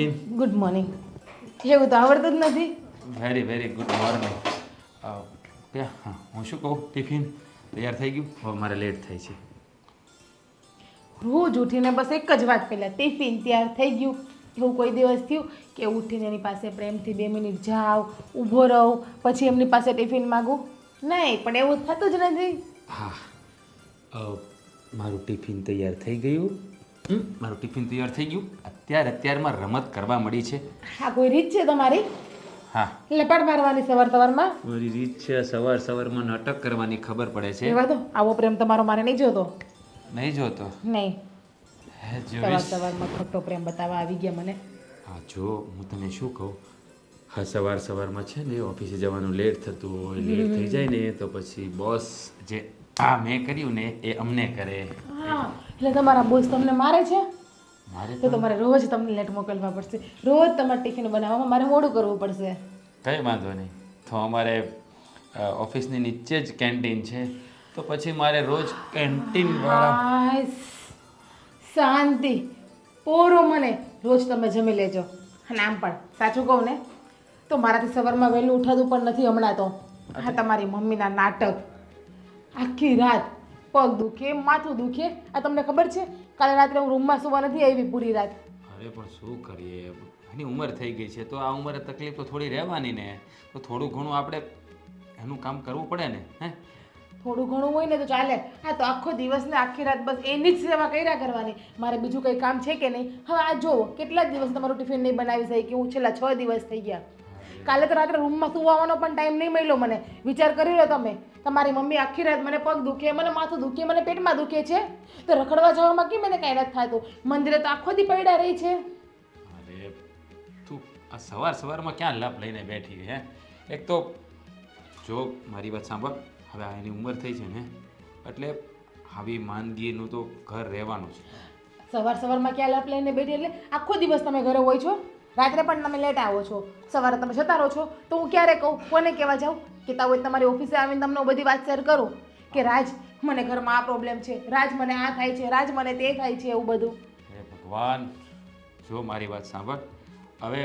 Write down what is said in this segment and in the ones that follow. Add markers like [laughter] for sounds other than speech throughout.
Tiffin good morning એવું તો આવડતું જ નથી વેરી વેરી ગુડ મોર્નિંગ હા હું શું કહું ટિફિન તૈયાર થઈ ગયું હવે મારે લેટ થાય છે રોજ ઉઠીને બસ એક જ વાત પહેલાં ટિફિન તૈયાર થઈ ગયું એવું કોઈ દિવસ થયું કે ઉઠીને એની પાસે પ્રેમથી બે મિનિટ જાઓ ઊભો રહું પછી એમની પાસે ટિફિન માગું? નહીં પણ એવું થતું જ નથી. હા. મારું ટિફિન તૈયાર થઈ ગયું. મારું ટિફિન તૈયાર થઈ ગયું. અત્યારે અત્યારમાં રમત કરવા મળી છે. આ કોઈ રીત છે તમારી? હા. લપાટ મારવાની સવાર સવારમાં? મારી રીત છે સવાર સવારમાં નાટક કરવાની ખબર પડે છે. એવા તો આવો પ્રેમ તમારો મારે નહીં જોતો. નહીં જોતો? નહીં. સવાર સવારમાં ખોટો પ્રેમ બતાવવા આવી ગયા મને. હા જો હું તને શું કહું? હા સવાર સવારમાં છે ને ઓફિસે જવાનું લેટ થતું હોય લેટ થઈ જાય ને તો પછી બોસ જે આ મેં કર્યું ને એ અમને કરે. હા એટલે તમારા બોસ તમને મારે છે? મારે તો તમારે રોજ તમને લેટ મોકલવા પડશે. રોજ તમારે ટિફિન બનાવવામાં મારે મોડું કરવું પડશે. કંઈ વાંધો નહીં. તો અમારે ઓફિસની નીચે જ કેન્ટીન છે. તો પછી મારે રોજ કેન્ટીન વાળા શાંતિ. પોરો મને રોજ તમે જમી લેજો. અને આમ પણ સાચું કહું ને? તો મારાથી સવારમાં વહેલું ઉઠાતું પણ નથી હમણાં તો. હા તમારી મમ્મીના નાટક. આખી રાત પગ દુખે માથું દુખે. આ તમને ખબર છે? કાલે રાત્રે હું રૂમમાં સુવા નથી આવી પૂરી રાત. અરે પણ શું કરીએ? એની ઉંમર થઈ ગઈ છે તો આ ઉંમરે તકલીફ તો થોડી રહેવાની ને. તો થોડું ઘણું આપણે એનું કામ કરવું પડે ને હે? થોડું ઘણું હોય ને તો ચાલે. હા તો આખો દિવસ ને આખી રાત બસ એની જ સેવા કર્યા કરવાની. મારે બીજું કંઈ કામ છે કે નહીં? હવે આ જુઓ કેટલા દિવસ તમારું ટિફિન નહીં બનાવી શકી? હું છેલ્લા છ દિવસ થઈ ગયા. કાલે તો રાત્રે રૂમમાં સુવાનો પણ ટાઈમ નહીં મળ્યો મને. વિચાર કરી લો તમે. તમારી મમ્મી આખી રાત મને પગ દુખે મને માથું દુખે મને પેટમાં દુખે છે. તો રખડવા જવામાં કેમ મને કાંઈ નથી થતું? મંદિરે તો આખો દી પડ્યા રહી છે. અરે તું આ સવાર સવારમાં ક્યાં લાભ લઈને બેઠી હે? એક તો જો મારી વાત સાંભળ. હવે આ એની ઉંમર થઈ છે ને એટલે આવી માંદગીનું તો ઘર રહેવાનું છે. સવાર સવારમાં ક્યાં લપ લઈને બેઠી? એટલે આખો દિવસ તમે ઘરે હોય છો? રાત્રે પણ તમે લેટ આવો છો. સવારે તમે જતા રહો છો. તો હું ક્યારે કહું? કોને કહેવા જાઉં? કે તાવ તમારી ઓફિસે આવીને તમને બધી વાત શેર કરું. કે રાજ મને ઘરમાં આ પ્રોબ્લેમ છે. રાજ મને આ થાય છે. રાજ મને તે થાય છે એવું બધું. હે ભગવાન જો મારી વાત સાંભળ. હવે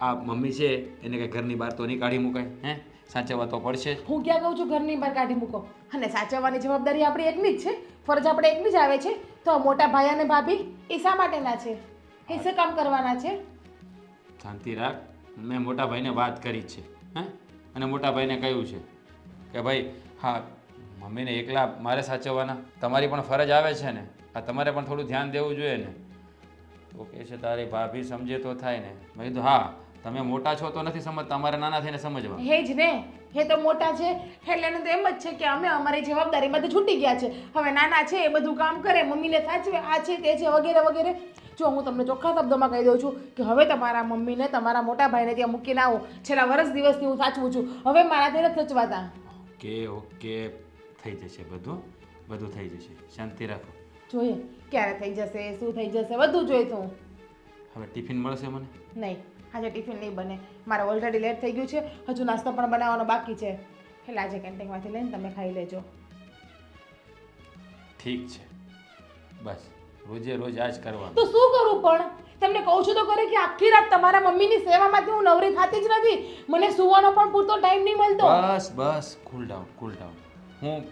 આ મમ્મી છે એને કંઈ ઘરની બહાર તો નહીં કાઢી મુકાય હે? સાચવવા તો પડશે હું ક્યાં કહું છું ઘરની બહાર કાઢી મૂકો? અને સાચવવાની જવાબદારી આપણી એકની જ છે. ફરજ આપણે એકની જ આવે છે. તો મોટા ભાઈ અને ભાભી એ શા માટેના છે? એ શું કામ કરવાના છે? શાંતિ રાખ મેં મોટા ભાઈને વાત કરી છે, હે? અને મોટા ભાઈને કહ્યું છે કે ભાઈ, હા, મમ્મીને એકલા મારે સાચવવાના, તમારી પણ ફરજ આવે છે ને, આ તમારે પણ થોડું ધ્યાન દેવું જોઈએ ને. તો કહે છે, તારી ભાભી સમજે તો થાય ને. મેં કીધું, હા, તમે મોટા છો તો નથી સમજતા, અમારે નાના થઈને સમજવા. હે જ ને એ તો મોટા છે, એટલે એને તો એમ જ છે કે અમે અમારી જવાબદારીમાંથી છૂટી ગયા છે. હવે નાના છે, એ બધું કામ કરે, મમ્મીને સાચવે, આ છે, તે છે, વગેરે વગેરે. જો હું તમને ચોખ્ખા શબ્દોમાં કહી દઉં છું કે હવે તમારા મમ્મીને તમારા મોટા ભાઈને ત્યાં મૂકીને આવો. છેલ્લા વર્ષ દિવસથી હું સાચવું છું. હવે મારાથી નથી સચવાતા. Okay okay. થઈ જશે બધું. બધું થઈ જશે. શાંતિ રાખો. જોઈએ ક્યારે થઈ જશે શું થઈ જશે બધું જોઈશું હવે ટિફિન મળશે મને? નહીં આજે ટિફિન નહીં બને. મારે ઓલરેડી લેટ થઈ ગયું છે. હજુ નાસ્તો પણ બનાવવાનો બાકી છે. એટલે આજે કેન્ટીનમાંથી લઈને તમે ખાઈ લેજો. ઠીક છે. બસ. રોજે રોજ આ જ કરવાનું. તો શું કરું પણ? તમને કહું છું તો કરે કે આખી રાત તમારા મમ્મીની સેવામાંથી હું નવરી થતી જ નથી. મને સુવાનો પણ પૂરતો ટાઈમ નહીં મળતો. બસ બસ કુલ ડાઉન કુલ ડાઉન હું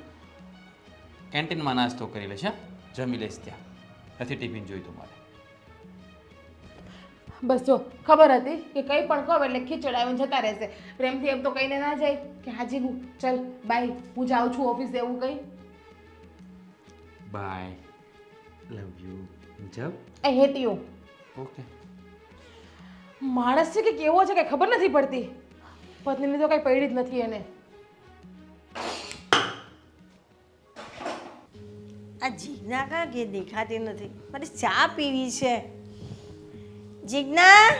કેન્ટીનમાં નાસ્તો કરી લઈશ હા? જમી લઈશ ત્યાં. નથી ટિફિન જોઈતું મારે. બસ જો ખબર હતી કે કંઈ પણ કહો એટલે ખીચડ આવીને જતા રહેશે. પ્રેમથી એમ તો કહીને ના જાય કે હાજી હું ચલ બાય હું જાઉં છું ઓફિસે એવું કંઈ. બાય લવ યુ મુજબ આઈ હેટ યુ ઓકે માણસ છે કે કેવો છે કે ખબર નથી પડતી. પત્નીને તો કંઈ પડી જ નથી એને. આ જીજ્ઞા કા કે દેખાતી નથી. મારે ચા પીવી છે. જીજ્ઞા?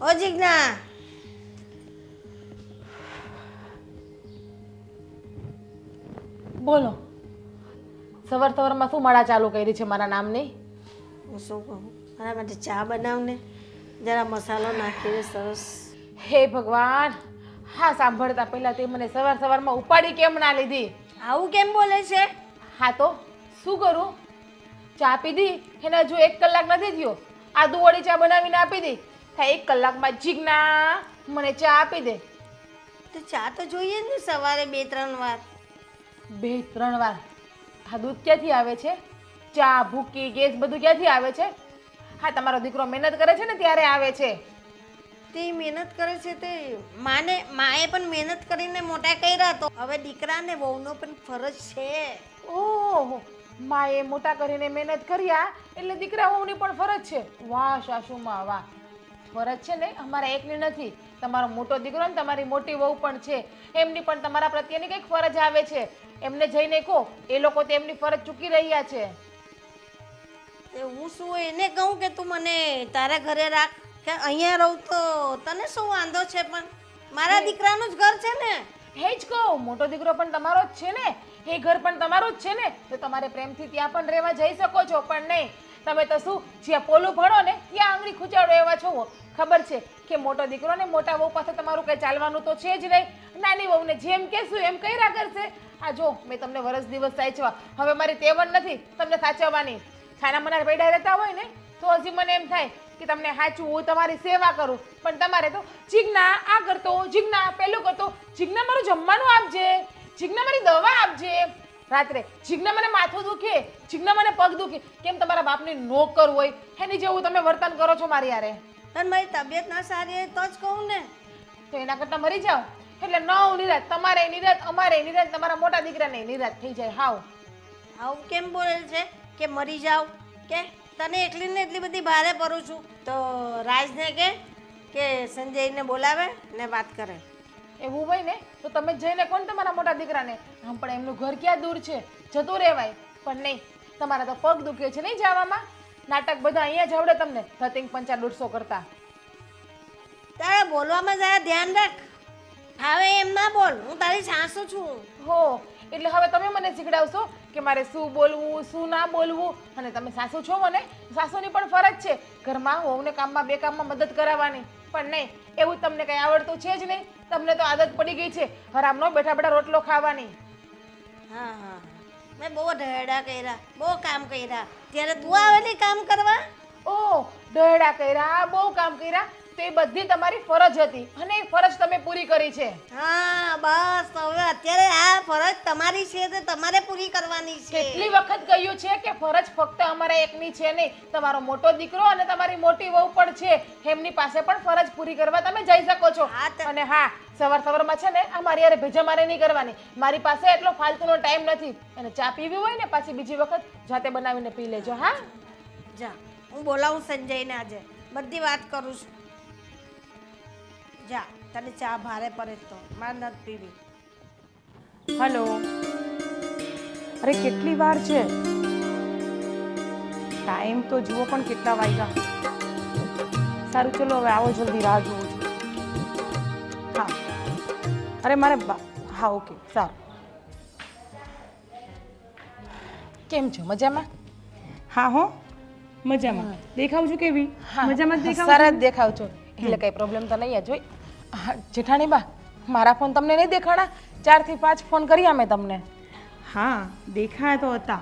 ઓ જીજ્ઞા. બોલો. સવાર સવારમાં શું માળા ચાલુ કરી છે મારા નામની? હું શું કહું? મારા માટે ચા બનાવને જરા મસાલો નાખીને સરસ. હે ભગવાન હા સાંભળતા પહેલાં તે મને સવાર સવારમાં ઉપાડી કેમ ના લીધી? આવું કેમ બોલે છે? હા તો શું કરું? ચા પીધી એને હજુ એક કલાક નથી થયો. આદુ વળી ચા બનાવીને આપી દી. હા એક કલાકમાં જીગના મને ચા આપી દે. તો ચા તો જોઈએ જ ને સવારે બે ત્રણ વાર. બે ત્રણ વાર. આ દૂધ ક્યાંથી આવે છે? ચા ભૂકી ગેસ બધું ક્યાંથી આવે છે? હા તમારો દીકરો મહેનત કરે છે ને ત્યારે આવે છે. તે મહેનત કરે છે તે માને માએ પણ મહેનત કરીને મોટા કર્યા તો હવે દીકરાને વહુનો પણ ફરજ છે. ઓહો માએ મોટા કરીને મહેનત કર્યા એટલે દીકરા વહુની પણ ફરજ છે. વાહ સાસુમાં વાહ. ફરજ છે ને? અમારા એકની નથી. તમારો મોટો દીકરો ને તમારી મોટી વહુ પણ છે. એમની પણ તમારા પ્રત્યેની કંઈક ફરજ આવે છે. એમને જઈને કહો એ લોકો તો એમની ફરજ ચૂકી રહ્યા છે. તે હું શું એને કહું કે તું મને તારા ઘરે રાખ? કે અહીંયા રહું તો તને શું વાંધો છે પણ? મારા દીકરાનું જ ઘર છે ને? હે જ કહું મોટો દીકરો પણ તમારો જ છે ને? એ ઘર પણ તમારું જ છે ને? તો તમારે પ્રેમથી ત્યાં પણ રહેવા જઈ શકો છો પણ નહીં. તમે તો શું, જ્યાં પોલું ભણો ને, ત્યાં આંગળી ખૂંચાડો એવા છો. ખબર છે કે મોટો દીકરો ને મોટા વહુ પાસે તમારું કંઈ ચાલવાનું તો છે જ નહીં. નાની વહુને જેમ કહેશું એમ કર્યા કરશે. આ જો, મેં તમને વરસ દિવસ સાચવા. હવે મારી તેવન નથી, તમને સાચવવાની. છાના મનાર પેડા રહેતા હોય ને, તો હજી મને એમ થાય કે તમને સાચું હું તમારી સેવા કરું. પણ તમારે તો જીજ્ઞા આ કરતો, જીજ્ઞા પેલું કરતો, જીજ્ઞા મારું જમવાનું આપજે, જીજ્ઞા મારી દવા આપજે. રાત્રે જીજ્ઞા મને માથું દુખે જીજ્ઞા મને પગ દુખે. કેમ તમારા બાપની નોકર હોય? એની જેવું તમે વર્તન કરો છો મારી યારે તન મારી તબિયત ના સારી હોય તો જ કહું ને. તો એના કરતાં મરી જાઓ. એટલે નવ નિરાત તમારે નિરાત અમારે નિરાત તમારા મોટા દીકરાને નિરાત થઈ જાય. હાવ. હાવ કેમ બોલેલ છે? કે મરી જાવ કે તને એટલી ને એટલી બધી ભારે પરું છું? તો રાજને કે કે સંજયને બોલાવે ને વાત કરે. એવું હોય ને તો તમે જઈને કોણ તમારા મોટા દીકરાને આમ પણ એમનું ઘર ક્યાં દૂર છે? જતું રહેવાય. પણ નહીં તમારા તો પગ દુખે છે નહીં જવામાં? નાટક બધા અહીંયા જ આવડે તમને ધતિંગ પંચા દોઢસો કરતા. તારા બોલવામાં જરા ધ્યાન રાખ. હવે એમ ના બોલ હું તારી સાસુ છું. હો એટલે હવે તમે મને શીખડાવશો કે મારે શું બોલવું શું ના બોલવું? અને તમે સાસુ છો મને સાસુની પણ ફરજ છે. ઘરમાં હોવને કામમાં બે કામમાં મદદ કરાવવાની. પણ નહીં એવું તમને કંઈ આવડતું છે જ નહીં. તમને તો આદત પડી ગઈ છે. હરામનો બેઠા બેઠા રોટલો ખાવાની. હા હા મેં બહુ ઢહેડા કર્યા બહુ કામ કર્યા. ત્યારે તું આવેલી કામ કરવા? ઓ ઢહેડા કર્યા બહુ કામ કર્યા. તો બધી તમારી ફરજ હતી અને એ ફરજ તમે પૂરી કરી છે. હા બસ હવે અત્યારે આ ફરજ તમારી છે તે તમારે પૂરી કરવાની છે. કેટલી વખત કહ્યું છે કે ફરજ ફક્ત અમારા એકની છે નહીં તમારો મોટો દીકરો અને તમારી મોટી વહુ પણ છે એમની પાસે પણ ફરજ પૂરી કરવા તમે જઈ શકો છો. અને હા સવાર સવારમાં છે ને આ મારી યારે ભેજા મારે નહીં કરવાની. મારી પાસે એટલો ફાલતુનો ટાઈમ નથી. અને ચા પીવી હોય ને પાછી બીજી વખત જાતે બનાવીને પી લેજો હા? જા હું બોલાવું સંજયને આજે. બધી વાત કરું છું. જા તને ચા ભારે પડે તો મારે નથી પીવી. હલો? અરે કેટલી વાર છે? ટાઈમ તો જુઓ પણ કેટલા વાગ્યા. સારું ચલો હવે આવો જલ્દી રાહ જોઉં છું હા. અરે મારે હા ઓકે સારું. કેમ છો મજામાં? હા હો. મજામાં. દેખાવ છું કેવી? મજામાં દેખાવ સરસ દેખાવ છો. એટલે કઈ પ્રોબ્લેમ તો નહીં જ હોય. હા, જેઠાણી બા મારા ફોન તમને નહીં દેખાણા? ચારથી પાંચ ફોન કર્યા મેં તમને. હા દેખાયા તો હતા.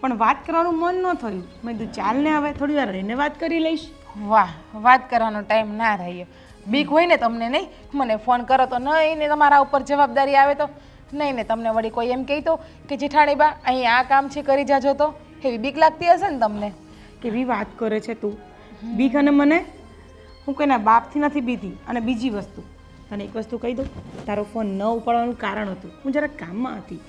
પણ વાત કરવાનું મન ન થયું. મેં કીધું ચાલને હવે થોડી વાર રહીને વાત કરી લઈશ. વાહ વાત કરવાનો ટાઈમ ના રહ્યો. બીક હોય ને તમને નહીં? મને ફોન કરો તો નહીં ને તમારા ઉપર જવાબદારી આવે તો. નહીં ને તમને વળી કોઈ એમ કહેતો કે જેઠાણી બા અહીં આ કામ છે કરી જાજો તો. એવી બીક લાગતી હશે ને તમને? કેવી વાત કરે છે તું. બીક અને મને? હું કોઈના બાપથી નથી બીતી અને બીજી વસ્તુ તને એક વસ્તુ કહી દઉં તારો ફોન ન ઉપાડવાનું કારણ હતું. હું જરા કામમાં હતી.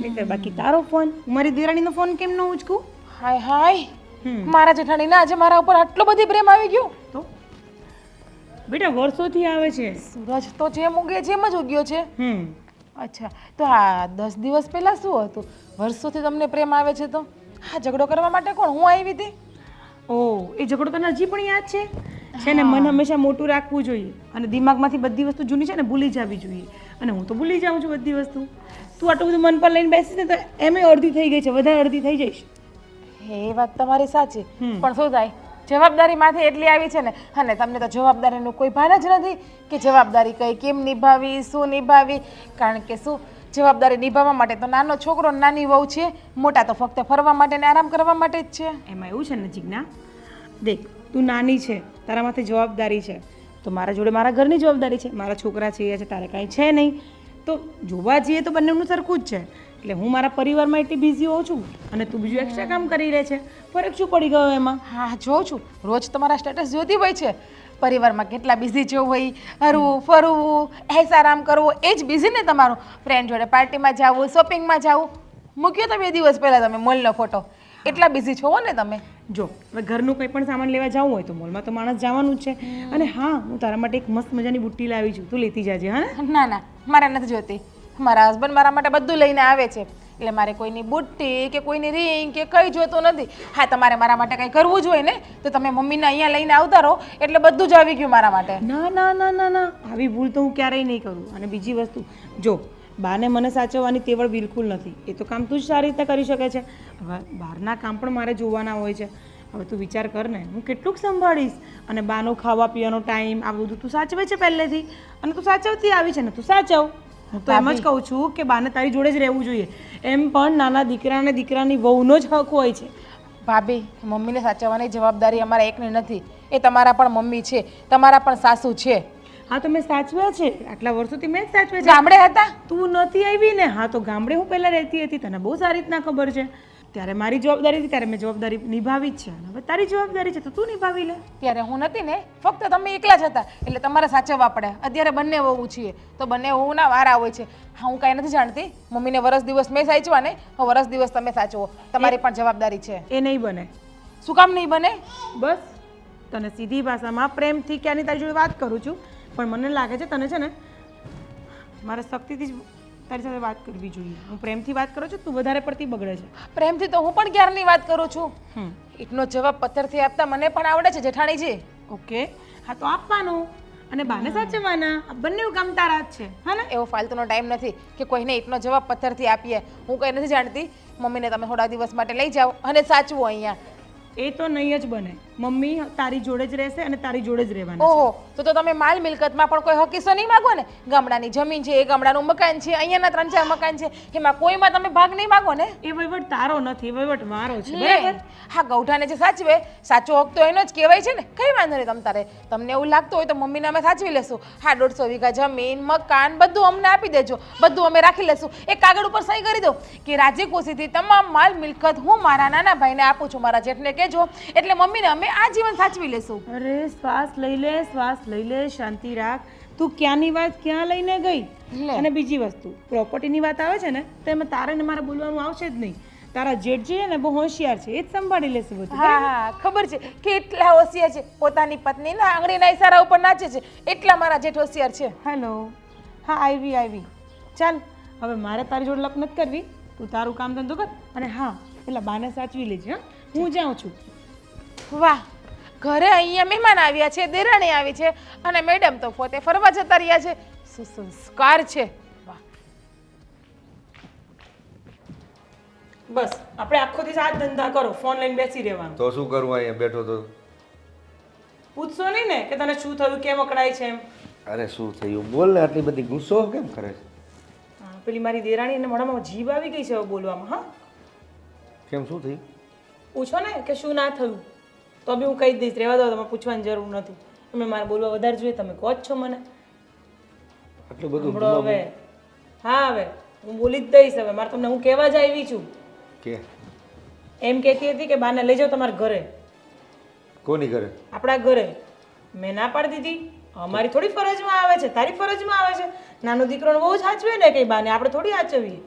નહીંતર બાકી તારો ફોન હું મારી દેરાણીનો ફોન કેમ ન ઉચકું? હાય હાય. મારા જેઠાણીના આજે મારા ઉપર આટલો બધી પ્રેમ આવી ગયો. તો? બેટા વર્ષોથી આવે છે. સૂરજ તો જેમ ઉગે જેમ જ ઉગ્યો છે. અચ્છા તો આ દસ દિવસ પહેલાં શું હતું? વર્ષોથી તમને પ્રેમ આવે છે તો? હા ઝઘડો કરવા માટે કોણ? હું આવી હતી? ઓ એ ઝઘડો તને હજી પણ યાદ છે? છે ને મન હંમેશા મોટું રાખવું જોઈએ. અને દિમાગમાંથી બધી વસ્તુ જૂની છે ને ભૂલી જવી જોઈએ. અને હું તો ભૂલી જાઉં છું બધી વસ્તુ. તું આટલું બધું મન પર લઈને બેસીશ ને તો એમે અડધી થઈ ગઈ છે વધારે અડધી થઈ જઈશ. એ વાત તમારી સાચી. પણ શું થાય? જવાબદારી માથે એટલી આવી છે ને અને તમને તો જવાબદારીનું કોઈ ભાન જ નથી કે જવાબદારી કઈ કેમ નિભાવી શું નિભાવી? કારણ કે શું? જવાબદારી નિભાવવા માટે તો નાનો છોકરો નાની વહુ છે. મોટા તો ફક્ત ફરવા માટે ને આરામ કરવા માટે જ છે. એમાં એવું છે ને જીજ્ઞા? દેખ તું નાની છે. તારા માથે જવાબદારી છે. તો મારા જોડે મારા ઘરની જવાબદારી છે. મારા છોકરા છે એ છે તારે કાંઈ છે નહીં. તો જોવા જઈએ તો બંનેનું સરખું જ છે. એટલે હું મારા પરિવારમાં એટલી બિઝી હોઉં છું અને તું બીજું એક્સ્ટ્રા કામ કરી રહે છે. ફરક શું પડી ગયો એમાં? હા જોઉં છું. રોજ તમારા સ્ટેટસ જોતી હોય છે. પરિવારમાં કેટલા બિઝી જવું હોય હરવું ફરવું એસારામ કરવો એ જ બિઝી ને તમારું. ફ્રેન્ડ જોડે પાર્ટીમાં જવું શોપિંગમાં જવું. મૂક્યો તો બે દિવસ પહેલાં તમે મોલનો ફોટો એટલા બિઝી છો ને તમે? જો હવે ઘરનું કંઈ પણ સામાન લેવા જવું હોય તો મોલમાં તો માણસ જવાનું જ છે. અને હા હું તારા માટે એક મસ્ત મજાની બુટ્ટી લાવી છું. તું લેતી જાજે હા? ના ના મારે નથી જોતી. મારા હસબન્ડ મારા માટે બધું લઈને આવે છે. એટલે મારે કોઈની બુટ્ટી કે કોઈની રિંગ કે કંઈ જોતું નથી. હા તમારે મારા માટે કંઈ કરવું જ હોય ને તો તમે મમ્મીને અહીંયા લઈને આવતા રહો. એટલે બધું જ આવી ગયું મારા માટે. ના ના ના ના ના. આવી ભૂલ તો હું ક્યારેય નહીં કરું. અને બીજી વસ્તુ જો બાને મને સાચવવાની તેવડ બિલકુલ નથી. એ તો કામ તું જ સારી રીતે કરી શકે છે. હવે બહારના કામ પણ મારે જોવાના હોય છે. હવે તું વિચાર કર ને હું કેટલુંક સંભાળીશ અને બાનો ખાવા પીવાનો ટાઈમ આ બધું તું સાચવે છે પહેલેથી? અને તું સાચવતી આવી છે ને તું સાચવ. હું તો એમ જ કહું છું કે બાને તારી જોડે જ રહેવું જોઈએ. એમ પણ નાના દીકરા અને દીકરાની વહુનો જ હક હોય છે. ભાભી મમ્મીને સાચવવાની જવાબદારી અમારા એકની નથી. એ તમારા પણ મમ્મી છે. તમારા પણ સાસુ છે. હા તો મેં સાચવ્યા છે. આટલા વર્ષોથી મેં જ સાચવ્યા છે. ગામડે હતા? તું નથી આવી ને? હા તો ગામડે હું પહેલાં રહેતી હતી. તને બહુ સારી રીતના ખબર છે. ત્યારે મારી જવાબદારી હતી ત્યારે મેં જવાબદારી નિભાવી જ છે. હવે તારી જવાબદારી છે તો તું નિભાવી લે. ત્યારે હું નથી ને ફક્ત તમે એકલા જ હતા. એટલે તમારે સાચવવા પડે. અત્યારે બંને વહુ છીએ. તો બંને વહુના વારા હોય છે. હા હું કાંઈ નથી જાણતી. મમ્મીને વરસ દિવસ મેં સાચવા ને વરસ દિવસ તમે સાચવો. તમારી પણ જવાબદારી છે. એ નહીં બને. શું કામ નહીં બને? બસ. તને સીધી ભાષામાં પ્રેમથી ક્યાંની તારી જોડે વાત કરું છું? પણ મને લાગે છે તને છે ને મારે શક્તિથી જ તારી સાથે વાત કરવી જોઈએ. હું પ્રેમથી વાત કરું છું તું વધારે પડતી બગડે છે. પ્રેમથી તો હું પણ ક્યારની વાત કરું છું? એટલો જવાબ પથ્થરથી આપતા મને પણ આવડે છે જેઠાણીજી. ઓકે હા તો આપવાનું. અને બાને સાચવવાના. આ બંને કામ તારા જ છે. હા ને? એવો ફાલતુનો ટાઈમ નથી કે કોઈને ઈટનો જવાબ પથ્થરથી આપીએ. હું કંઈ નથી જાણતી. મમ્મીને તમે થોડા દિવસ માટે લઈ જાઓ અને સાચવો અહીંયા. એ તો નહીં જ બને. મમ્મી તારી જોડે જ રહેશે અને તારી જોડે જ રહેવાનું ઓહો તો તો તમે માલ મિલકતમાં પણ કોઈ હકીસો નહીં માગો ને? ગામડાની જમીન છે એ ગામડાનું મકાન છે અહીંયાના ત્રણ ચાર મકાન છે એમાં કોઈમાં તમે ભાગ નહીં માગો ને? એ વહીવટ તારો નથી વહીવટ મારો છે બરાબર? હા ગૌઠાને જે સાચવે સાચો હક તો એનો જ કહેવાય છે ને? કઈ વાંધો નહીં તમ તારે. તમને એવું લાગતું હોય તો મમ્મીને અમે સાચવી લેશું. હા દોઢસો વીઘા જમીન મકાન બધું અમને આપી દેજો. બધું અમે રાખી લેશું. એક કાગળ ઉપર સહી કરી દો કે રાજ્ય કોશીથી તમામ માલ મિલકત હું મારા નાના ભાઈને આપું છું. મારા જેઠને કહેજો. એટલે મમ્મીને અમે આ જીવન સાચવી લેશું. અરે શ્વાસ લઈ લે શ્વાસ લઈ લે શાંતિ રાખ. તું ક્યાંની વાત ક્યાં લઈને ગઈ? અને બીજી વસ્તુ પ્રોપર્ટીની વાત આવે છે ને તો એમાં તારે ને મારે બોલવાનું આવશે જ નહીં. તારા જેઠ છે ને બહુ હોશિયાર છે એ જ સંભાળી લેશે બધું હા ખબર છે કેટલા હોશિયાર છે. પોતાની પત્નીના આંગળીના ઈશારા ઉપર નાચે છે. એટલા મારા જેઠ હોશિયાર છે. હેલો હા આવી આવી. ચાલ હવે મારે તારી જોડે લપ નથી કરવી. તું તારું કામ ધંધો કર. અને હા પેલા બાને સાચવી લેજે હા. હું જાઉં છું. વાહ ઘરે અહીંયા મહેમાન આવ્યા છે દેરાણી આવી છે અને મેડમ તો પોતે ફરવા જતા રહ્યા છે. સુસંસ્કાર છે. વાહ. બસ આપણે આખો દિવસ આ જ ધંધા કરો ફોન લઈને બેસી રહેવાનું. તો શું કરું અહીંયા બેઠો તો? પૂછશો નહીં ને કે તને શું થયું કેમ અકળાય છે એમ? અરે શું થયું? બોલ ને આટલી બધી ગુસ્સો કેમ કરે છે? હા, પેલી મારી દેરાણી એને મોઢામાં જીભ આવી ગઈ છે હવે બોલવામાં હા? કેમ શું થયું? પૂછો ને કે શું ના થયું? તો બી હું કહી દઈશ રહેવા દો તમારે પૂછવાની જરૂર નથી. તમે મારે બોલવા વધારે જોઈએ તમે કહો જ છો મને. આટલું બધું હવે. હા હવે. હું બોલી જ દઈશ હવે. મારે તમને હું કહેવા જ આવી છું. કે? એમ કહેતી હતી કે બાને લઈ જાઓ તમારા ઘરે. કોની ઘરે? આપણા ઘરે. મેં ના પાડી દીધી. અમારી થોડી ફરજમાં આવે છે. તારી ફરજમાં આવે છે. નાનો દીકરોને બહુ જ સાચવે ને કઈ બાને. આપણે થોડી સાચવીએ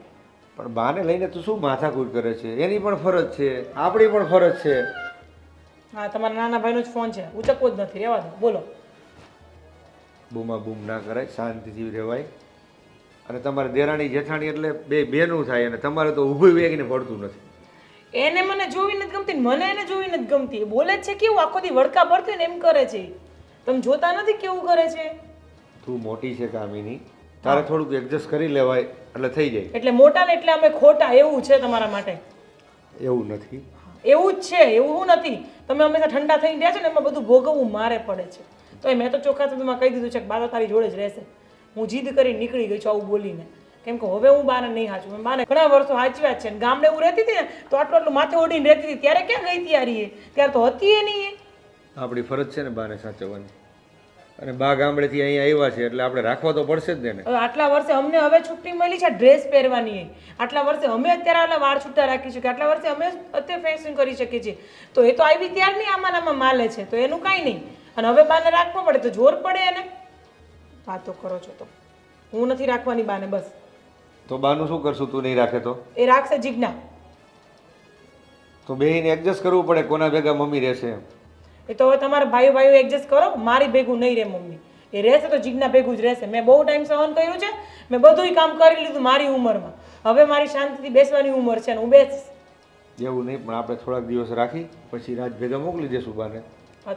પણ બાને લઈને તું શું માથાકૂટ કરે છે? એની પણ ફરજ છે. આપણી પણ ફરજ છે. હા તમારા નાના ભાઈનો જ ફોન છે. ઉચકવો જ નથી. રહેવા દો. બોલો. બૂમા બૂમ ના કરાય. શાંતિથી રહેવાય અને તમારે દેરાણી જેઠાણી એટલે બે બેનું થાય અને તમારે તો ઊભું વેગીને પડતું નથી. એને મને જોવી નથી ગમતી મને એને જોવી નથી ગમતી. બોલે છે કેવું આખો દી વડકા ભરતી ને એમ કરે છે. તમે જોતા નથી કેવું કરે છે? તું મોટી છે કામિની. તારે થોડુંક એડજસ્ટ કરી લેવાય એટલે થઈ જાય. એટલે મોટા ને એટલે અમે ખોટા. એવું છે તમારા માટે. એવું નથી. એવું જ છે, એવું નથી. તમે હંમેશા ઠંડા થઈને રહ્યા છો ને, એમાં બધું ભોગવવું મારે પડે છે. તો એ મેં તો ચોખ્ખા શબ્દમાં કહી દીધું છે કે બા તારી જોડે જ રહેશે. હું જીદ કરી નીકળી ગઈ છું આવું બોલીને. કેમ કે હવે હું બાને નહીં હાચું. મેં બાને ઘણા વર્ષો હાચવ્યા છે. ને ગામડે હું રહેતી હતી ને, તો આટલું આટલું માથે ઓઢીને રહેતી હતી. ત્યારે ક્યાં ગઈ ત્યારે ત્યારે તો હતી એ નહીં આપણી ફરજ છે ને બાને સાચવવાની. અને બા ગામડેથી અહીંયા આવ્યા છે એટલે આપણે રાખવા તો પડશે જ ને આટલા વર્ષે અમને હવે છુટ્ટી મળી છે ડ્રેસ પહેરવાની આટલા વર્ષે અમે અત્યારે આટલા વાળ છૂટા રાખી શકીએ. આટલા વર્ષે અમે અત્યારે ફેશન કરી શકીએ છીએ. તો એ તો આવી ત્યારની આમાં આમાં માલે છે. તો એનું કાંઈ નહીં. અને હવે બાને રાખવા પડે તો જોર પડે એને. વાતો કરો છો તો. હું નથી રાખવાની બાને બસ. તો બાનું શું કરશું તું નહીં રાખે તો? એ રાખશે જીજ્ઞા. તો બેહીને એડજસ્ટ કરવું પડે કોના ભેગા મમ્મી રહેશે એમ. એ તો હવે તમારા ભાઈઓ ભાઈઓ એડજસ્ટ કરો મારી ભેગું નહીં રહે મમ્મી. એ રહેશે તો જીજ્ઞા ભેગું જ રહેશે. મેં બહુ ટાઈમ સહન કર્યું છે મેં બધુંય કામ કરી લીધું મારી ઉંમરમાં. હવે મારી શાંતિથી બેસવાની ઉંમર છે અને હું બેસીશ. એવું નહીં પણ આપણે થોડાક દિવસ રાખી પછી રાત ભેગા મોકલી દેશું બાને.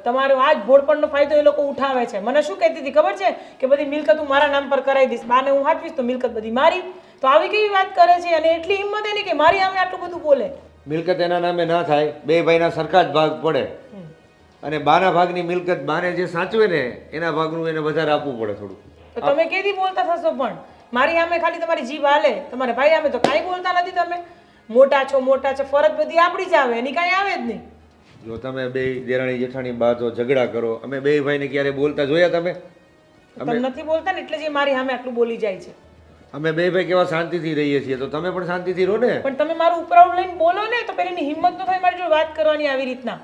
તમારો આ જ ભોળપણનો ફાયદો એ લોકો ઉઠાવે છે. મને શું કહેતી હતી ખબર છે? કે બધી મિલકત હું મારા નામ પર કરાવી દઈશ. બાને હું હાચવીશ તો મિલકત બધી મારી. તો આવી કેવી વાત કરે છે? અને એટલી હિંમત એની કે મારી આમે આટલું બધું બોલે? મિલકત એના નામે ના થાય. બે ભાઈના સરખા જ ભાગ પડે. અને બાના ભાગની મિલકત બાને જે સાચવે ને એના ભાગનું એને વધારે આપવું પડે થોડું તો તમે કેદી બોલતા થશો પણ? મારી સામે ખાલી તમારી જીભ હાલે. તમારા ભાઈ સામે તો કાંઈ બોલતા નથી તમે. મોટા છો મોટા છો ફરજ બધી આપણી જ આવે એની કાંઈ આવે જ નહીં. જો તમે બે દેરાણી જેઠાણી બાજો ઝઘડા કરો અમે બે ભાઈને ક્યારે બોલતા જોયા તમે? તમે નથી બોલતા ને એટલે જે મારી સામે આટલું બોલી જાય છે. અમે બે ભાઈ કેવા શાંતિથી રહીએ છીએ તો તમે પણ શાંતિથી રહો ને. પણ તમે મારું ઉપરાઉડ લઈને બોલો ને તો પેલીની હિંમત ન થાય મારી જોડે વાત કરવાની આવી રીતના.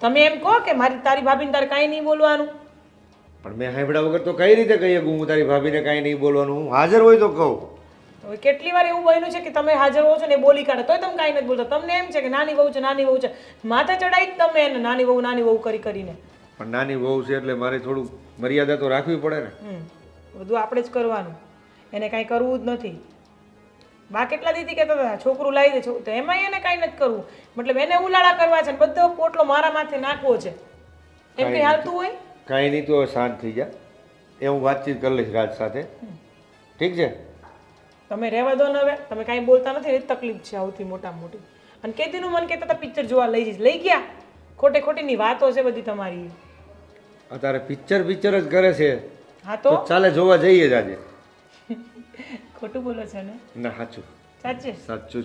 તમે એમ કહો કે મારી તારી ભાભીને તારે કાંઈ નહીં બોલવાનું. પણ મેં સાંભળ્યા વગર તો કઈ રીતે કહીએ હું તારી ભાભીને કાંઈ નહીં બોલવાનું? હું હાજર હોય તો કહું. હવે કેટલી વાર એવું બન્યું છે કે તમે હાજર હો છો ને બોલી કાઢે તોય તમે કાંઈ નથી બોલતા. તમને એમ છે કે નાની વહુ છે નાની વહુ છે. માથે ચડાવી જ તમે એને નાની વહુ નાની વહુ કરી કરીને. પણ નાની વહુ છે એટલે મારે થોડું મર્યાદા તો રાખવી પડે ને. બધું આપણે જ કરવાનું. એને કાંઈ કરવું જ નથી. બા કેટલા દીધી કહેતા હતા છોકરું લાવી દે તો એમાં એને કાંઈ નથી કરવું. મતલબ એને ઉલાળા કરવા છે ને બધો પોટલો મારા માથે નાખવો છે. એમ કંઈ હાલતું હોય? કાંઈ નહીં તો શાંત થઈ જા. એ હું વાતચીત કરી લઈશ રાજ સાથે. ઠીક છે? તમે રહેવા દો ને હવે. તમે કાંઈ બોલતા નથી એ તકલીફ છે સૌથી મોટા મોટી. અને કેદીનું મન કહેતા હતા પિક્ચર જોવા લઈ જઈશ. લઈ ગયા? ખોટે ખોટીની વાતો છે બધી તમારી. અત્યારે પિક્ચર પિક્ચર જ કરે છે. હા તો ચાલે જોવા જઈએ જ આજે. [laughs] ખોટું બોલો છો ને? ના સાચું. સાચે? સાચું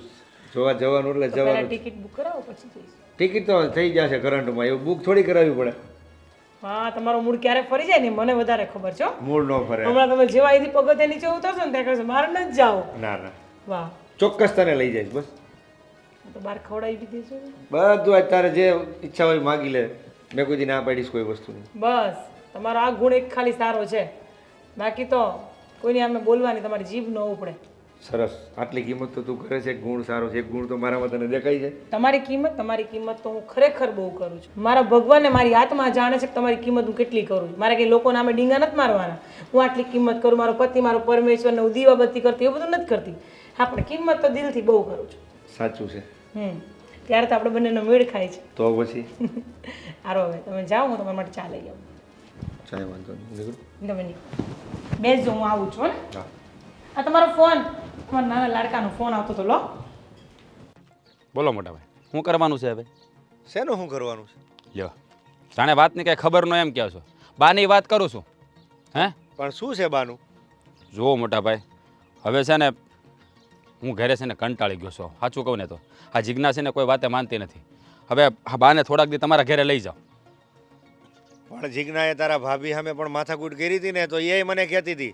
જોવા જવાનું એટલે જવાનું ટિકિટ બુક કરાવો પછી જઈશું. ટિકિટ તો થઈ જશે કરંટમાં. એવું બુક થોડી કરાવવી પડે. હા તમારો મૂડ ક્યારે ફરી જાય ને મને વધારે ખબર છે. મૂળ ન ફરે. હમણાં તમે જેવા અહીંથી પગથે નીચે ઉતરશો ને ત્યાં કહેશો મારે નથી જાઓ. ના ના. વાહ. ચોક્કસ તને લઈ જઈશ બસ. તો બહાર ખવડાવી દીધી છે ને. બધું અત્યારે જે ઈચ્છા હોય માગી લે. મેં કોઈ દી ના પાડીશ કોઈ વસ્તુની. બસ. તમારો આ ગુણ એક ખાલી સારો છે. બાકી તો કોઈની આમે બોલવાની તમારી જીભ ન ઉપડે. સરસ. આટલી કિંમત તો તું કરે છે. ગુણ સારો છે. ગુણ તો મારામાં તને દેખાય છે. તમારી કિંમત તમારી કિંમત તો હું ખરેખર બહુ કરું છું. મારા ભગવાનને મારી આત્મા જાણે છે કે તમારી કિંમત હું કેટલી કરું છું. મારે કંઈ લોકો નામે ડીંગા નથી મારવાના. હું આટલી કિંમત કરું મારો પતિ મારો પરમેશ્વરને હું દીવાબત્તી કરતી એવું બધું નથી કરતી. હા પણ કિંમત તો દિલથી બહુ કરું છું. સાચું છે. હમ. ત્યારે તો આપણે બંનેનો મેળ ખાય છે. તો પછી? [laughs] સારો હવે. તમે જાઓ હું તમારા માટે ચા લઈ આવું. ચાય વાંધો નહીં. નીકળું. તમે નહીં બેસજો હું આવું છું ને? આ તમારો ફોન. તમારા નાના લાડકાનો ફોન આવતો હતો લો. બોલો મોટા ભાઈ શું કરવાનું છે હવે? શેનું શું કરવાનું છે? લ્યો. જાણે વાતની કાંઈ ખબર ન એમ કહો છો. બાની વાત કરું છું હે? પણ શું છે બાનું? જુઓ મોટા ભાઈ હવે છે ને હું ઘરે છે ને કંટાળી ગયો છું. સાચું કહું ને તો. આ જિજ્ઞાસીને કોઈ વાતે માનતી નથી. હવે આ બાને થોડાક દી તમારા ઘરે લઈ જાઓ. પણ જીજ્ઞાએ તારા ભાભી સામે પણ માથાકૂટ કરી હતી ને તો એ મને કહેતી હતી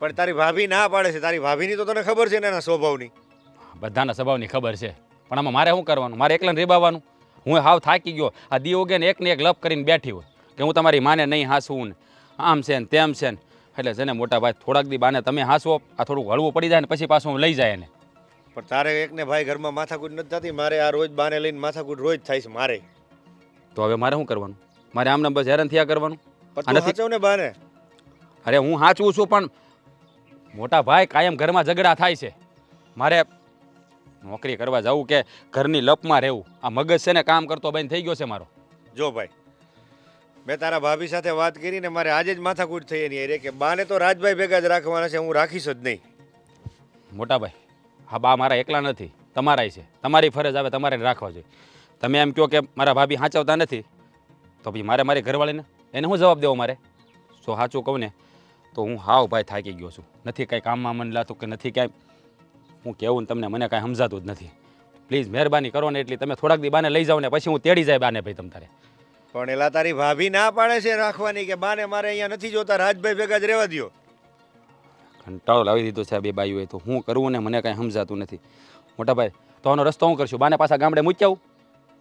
પણ તારી ભાભી ના પાડે છે તારી ભાભીની તો તને ખબર છે ને એના સ્વભાવની. બધાના સ્વભાવની ખબર છે. પણ આમાં મારે શું કરવાનું? મારે એકલાને રેબાવાનું? હું હાવ થાકી ગયો. આ દી ગયા ને એકને એક લપ કરીને બેઠી હોય કે હું તમારી માને નહીં હાંસવું ને. આમ છે ને તેમ છે ને. એટલે છે ને મોટા ભાઈ થોડાક દી બાને તમે હાંસવો આ થોડું હળવું પડી જાય ને પછી પાછું હું લઈ જાય એને. પણ તારે એકને ભાઈ ઘરમાં માથાકૂટ નથી થતી મારે આ રોજ બાને લઈને માથાકૂટ રોજ થાય છે મારે. તો હવે મારે શું કરવાનું? મારે આમને બસ હેરાન થયા કરવાનું. પણ આ તું નથી- સાચવ ને બાને. અરે હું સાચવું છું પણ મોટા ભાઈ કાયમ ઘરમાં ઝઘડા થાય છે. મારે નોકરી કરવા જવું કે ઘરની લપમાં રહેવું. આ મગજ છે ને કામ કરતો બંધ થઈ ગયો છે મારો. જો ભાઈ મેં તારા ભાભી સાથે વાત કરીને મારે આજે જ માથાકૂટ થઈ એની અરે કે બાને તો રાજભાઈ ભેગા જ રાખવાના છે હું રાખીશ જ નહીં. મોટા ભાઈ હા બા મારા એકલા નથી તમારાય છે. તમારી ફરજ આવે તમારે રાખવા જોઈએ. તમે એમ કહો કે મારા ભાભી સાચવતા નથી તો પછી મારે મારી ઘરવાળીને? એને હું જવાબ દેવો મારે? જો સાચું કહું ને તો હું હાવ ભાઈ થાકી ગયો છું. નથી કાંઈ કામમાં મન લાતું કે નથી કાંઈ. હું કહેવું ને તમને મને કાંઈ સમજાતું જ નથી. પ્લીઝ મહેરબાની કરો ને એટલી તમે થોડાક દી બાને લઈ જાઓ ને પછી હું તેડી જાય બાને ભાઈ તમ તારે. પણ એલા તારી ભાભી ના પાડે છે રાખવાની કે બાને મારે અહીંયા નથી જોતા રાજભાઈ ભેગા જ રહેવા દ્યો. કંટાળો લાવી દીધો છે આ બે બાઈઓએ તો. હું કરવું ને મને કાંઈ સમજાતું નથી. મોટા ભાઈ તો આનો રસ્તો હું કરશું? બાને પાછા ગામડે મૂકી આવું?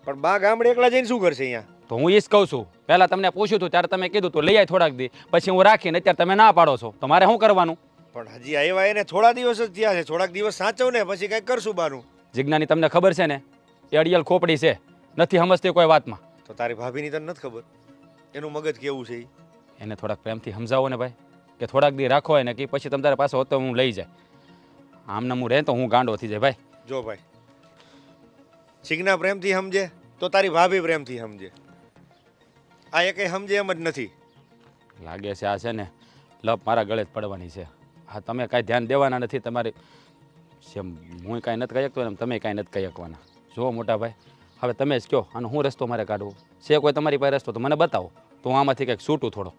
પણ બા ગામડે એકલા જઈને શું કરશે અહીંયા? તો હું એ જ કહું છું. પહેલાં તમને પૂછ્યું હતું ત્યારે તમે કીધું તો લઈ આવી થોડાક દી. પછી હું રાખીને અત્યારે તમે ના પાડો છો. તો મારે શું કરવાનું? પણ હજી આવ્યા એને થોડા દિવસ જ થયા છે. થોડાક દિવસ સાચવ ને પછી કંઈક કરશું બાનું. જિજ્ઞાની તમને ખબર છે ને? એ અડિયલ ખોપડી છે. નથી સમજતી કોઈ વાતમાં. તો તારી ભાભીની તને નથી ખબર? એનું મગજ કેવું છે? એને થોડાક પ્રેમથી સમજાવો ને ભાઈ. કે થોડાક દી રાખો એને કે પછી તમારા પાસે હોતો હું લઈ જાય. આમને હું રહે તો હું ગાંડો થઈ જાય ભાઈ. જો ભાઈ ચિગના પ્રેમથી સમજે તો તારી ભાભી પ્રેમથી સમજે. આ એ કંઈ સમજે એમ જ નથી. લાગે છે આ છે ને લપ મારા ગળે જ પડવાની છે. હા તમે કાંઈ ધ્યાન દેવાના નથી તમારી જેમ હું કાંઈ નથી કહી શકતો એમ તમે કાંઈ નથી કહી શકવાના. જુઓ મોટા ભાઈ હવે તમે જ કહો અને હું રસ્તો મારે કાઢવો? છે કોઈ તમારી પાસે રસ્તો તો મને બતાવો તો હું આમાંથી કંઈક છૂટું થોડો.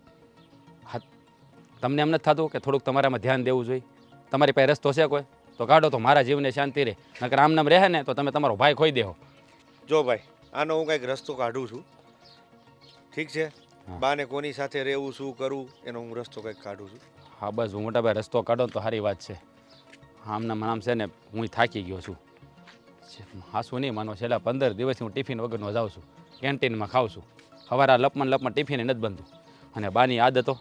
હા તમને એમ નથી થતું કે થોડુંક તમારામાં ધ્યાન દેવું જોઈએ? તમારી પાસે રસ્તો છે કોઈ? તો કાઢો તો મારા જીવને શાંતિ રહે. નકર આમ નામ રહે ને તો તમે તમારો ભાઈ ખોઈ દેહો. જો ભાઈ આનો હું કંઈક રસ્તો કાઢું છું. ઠીક છે? બાને કોની સાથે રહેવું શું કરવું એનો હું રસ્તો કંઈક કાઢું છું. હા બસ હું મોટાભાઈ રસ્તો કાઢો તો સારી વાત છે. આમના મનામ છે ને હું થાકી ગયો છું. હાસું નહીં માનો છેલ્લા પંદર દિવસથી હું ટિફિન વગરનો જાઉં છું. કેન્ટીનમાં ખાઉં છું. સવારે લપમાં લપમાં ટિફિન નથી બનતું. અને બાની આદતો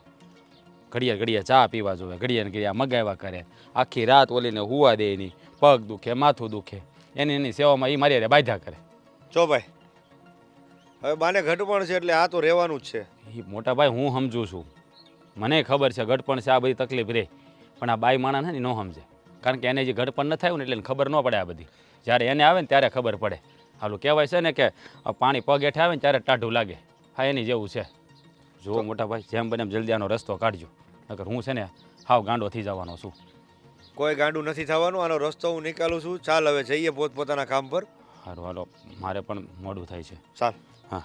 ઘડિયા ઘડિયા ચા પીવા જોવે ઘડિયા ઘડિયા મગાવ્યા કરે. આખી રાત ઓલીને હુવા દે એની પગ દુખે માથું દુખે. એની એની સેવામાં એ મારી બાંધ્યા કરે. જો ભાઈ હવે બાને ઘટપણ છે એટલે આ તો રહેવાનું જ છે. એ મોટા ભાઈ હું સમજુ છું. મને ખબર છે ઘટપણ છે આ બધી તકલીફ રહે પણ આ બાઈ માણા ને ન સમજે. કારણ કે એને જે ઘટપણ ન થાય ને એટલે ખબર ન પડે આ બધી. જ્યારે એને આવે ને ત્યારે ખબર પડે. હાલું કહેવાય છે ને કે પાણી પગ હેઠે આવે ને ત્યારે ટાઢું લાગે. હા એની જેવું છે. જુઓ મોટા ભાઈ જેમ બને એમ જલ્દી આનો રસ્તો કાઢજો. નકર હું છે ને હાવ ગાંડો થઈ જવાનો છું. કોઈ ગાંડું નથી થવાનું આનો રસ્તો હું નીકાળું છું. ચાલ હવે જઈએ પોતપોતાના કામ પર. સારું હાલો. મારે પણ મોડું થાય છે. ચાલ. હા